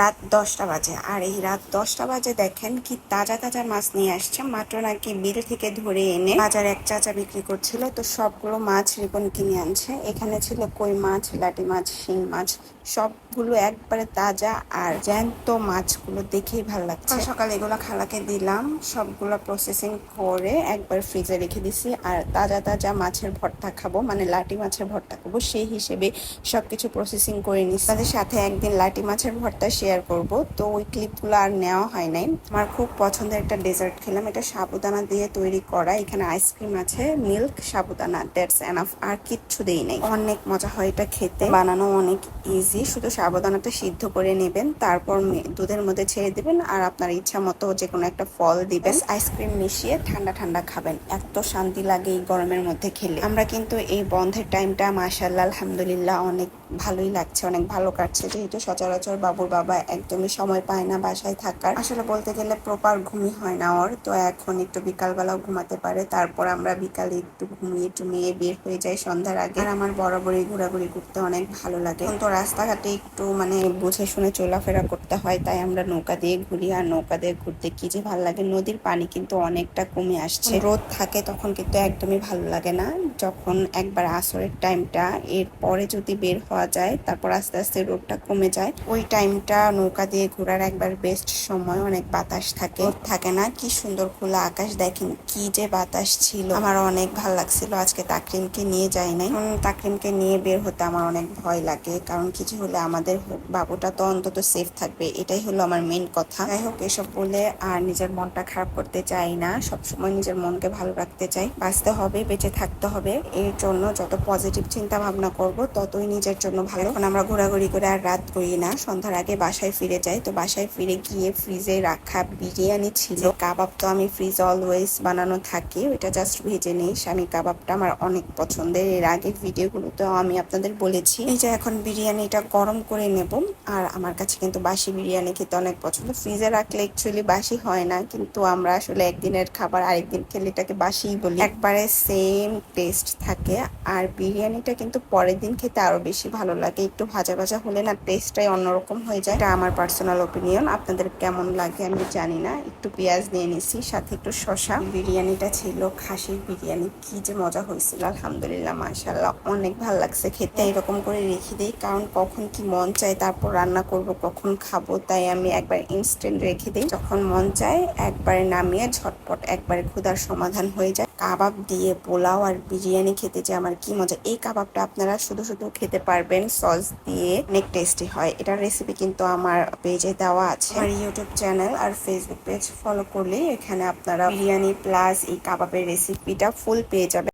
রাত দশটা বাজে। আর এই রাত দশটা বাজে দেখেন কি তাজা তাজা মাছ নিয়ে আসছে। মাত্র নাকি বিল থেকে ধরে এনে বাজারে এক চাচা বিক্রি করছিল। তো সবগুলো মাছ রিপন কিনে আনছে। এখানে ছিল কই মাছ লাটি মাছ, শিং মাছ, সবগুলো একবারে তাজা আর জ্যান্ত মাছগুলো দেখেই ভালো লাগছে। সকাল এগুলো খালাকে দিলাম। সবগুলো প্রসেসিং করে একবার ফ্রিজে রেখে দিছি। আর তাজা তাজা মাছের ভর্তা খাব মানে লাটি মাছের ভর্তা খাব, সেই হিসেবে সবকিছু প্রসেসিং করে নিচ্ছি তাদের সাথে একদিন লাটি মাছের ভর্তা শেয়ার করব। তো ওই ক্লিপগুলো আর নেওয়া হয় নাই। আমার খুব পছন্দের একটা ডেজার্ট খেলাম। এটা সাবুদানা দিয়ে তৈরি করা। এখানে আইসক্রিম আছে মিল্ক সাবুদানা দ্যাটস এনাফ আর কিচ্ছু দেই নাই। অনেক মজা হয় এটা খেতে। বানানো অনেক ইজি শুধু সাবুদানাটা সিদ্ধ করে নেবেন। তারপর দুধের মধ্যে ছেড়ে দেবেন। আর আপনার ইচ্ছা মতো যে কোনো একটা ফল দিবেন। আইসক্রিম মিশিয়ে ঠান্ডা ঠান্ডা খাবেন। এত শান্তি লাগে এই গরমের মধ্যে খেলে। আমরা কিন্তু এই বন্ধের টাইমটা মাশাল্লাহ আলহামদুলিল্লাহ, অনেক ভালোই লাগছে। অনেক ভালো কাটছে। যেহেতু সচরাচর বাবুর বাবা একদমই সময় পায় না বাসায় থাকার। আসলে বলতে গেলে প্রপার ঘুমই হয় না ওর। তো এখন একটু বিকালবেলাও ঘুমাতে পারে। তারপর আমরা বিকালে একটু ঘুমিয়ে টুমিয়ে বের হয়ে যাই সন্ধ্যার আগে। আর আমার বরাবরই ঘোরাঘুরি করতে অনেক ভালো লাগে। এখন তো রাস্তাঘাটে একটু মানে বুঝে শুনে চলাফেরা করতে হয়। তাই আমরা নৌকা দিয়ে ঘুরি। আর নৌকা দিয়ে ঘুরতে কি যে ভালো লাগে। নদীর পানি কিন্তু অনেকটা কমে আসছে। রোদ থাকে তখন কিন্তু একদমই ভালো লাগে না। যখন একবার আসরের টাইমটা এর পরে যদি বের হওয়া যায় তারপর আস্তে আস্তে রোদটা কমে যায় ওই টাইমটা নৌকা দিয়ে ঘোরার একবার বেস্ট সময়, অনেক বাতাস থাকে। থাকে না কি সুন্দর খোলা আকাশ, দেখেন কি যে বাতাস ছিল। আমার অনেক ভালো লাগছিল, আজকে তাকরিমকে নিয়ে যাই নাই। তাকরিমকে নিয়ে বের হতে আমার অনেক ভয় লাগে, কারণ কিছু হলে আমাদের বাবুটা তো অন্তত সেফ থাকবে, এটাই হলো আমার মেন কথা। যাই হোক, এসব বলে আর নিজের মনটা খারাপ করতে চাই না, সবসময় নিজের মনকে ভালো রাখতে চাই। বাঁচতে হবে, বেঁচে থাকতে হবে, এর জন্য যত পজিটিভ চিন্তা ভাবনা করব, ততই নিজের জন্য ভালো। আমরা ঘোরাঘুরি করে আর রাত করি না, সন্ধ্যার আগে বাসায় ফিরে যাই। তো বাসায় ফিরে গিয়ে ফ্রিজে রাখা বিরিয়ানি ছিল। কাবাব তো আমি ফ্রিজ অলওয়েজ বানানো থাকে, ওইটা জাস্ট ভেজে নিই। স্বামী কাবাবটা আমার অনেক পছন্দের। এর আগের ভিডিওগুলোতেও আমি আপনাদের বলেছি। এই যে এখন বিরিয়ানিটা গরম করে নেব। আর আমার কাছে কিন্তু বাসি বিরিয়ানি খেতে অনেক পছন্দ। ফ্রিজে রাখলে অ্যাকচুয়ালি বাসি হয় না। কিন্তু আমরা আসলে একদিনের খাবার আরেকদিন খেলে এটাকে বাসিই বলি। একবারে সেম টেস্ট থাকে। আর বিরিয়ানিটা কিন্তু পরের দিন খেতে আরও বেশি ভালো লাগে। একটু ভাজা ভাজা হলে না টেস্টটাই অন্যরকম হয়ে যায়। এটা আমার পার্সোনাল ওপিনিয়ন আপনাদের কেমন লাগে আমি জানি না। একটু পেঁয়াজ নিয়ে নিছি, সাথে একটু শশা বিরিয়ানিটা ছিল, খাসির বিরিয়ানি, কি যে মজা হয়েছিল, আলহামদুলিল্লাহ মাশাল্লাহ অনেক ভালো লাগছে খেতে, এরকম করে রেখে দিই। কারণ কখন কি মন চায়, তারপর রান্না করব, কখন খাব, তাই আমি একবার ইনস্ট্যান্ট রেখে দিই। যখন মন চায়, একবারে নামিয়ে ঝটপট একবারে ক্ষুধার সমাধান হয়ে যায়। কাবাব দিয়ে পোলাও আর বিরিয়ানি খেতে যে আমার কি মজা। এই কাবাবটা আপনারা শুধু শুধু খেতে পারবেন, সস দিয়ে। অনেক টেস্টি হয়। এটার রেসিপি কিন্তু আমার পেজে দেওয়া আছে। আমার ইউটিউব চ্যানেল আর ফেসবুক পেজ ফলো করলে এখানে আপনারা বিরিয়ানি প্লাস এই কাবাবের রেসিপিটা ফুল পেয়ে যাবেন।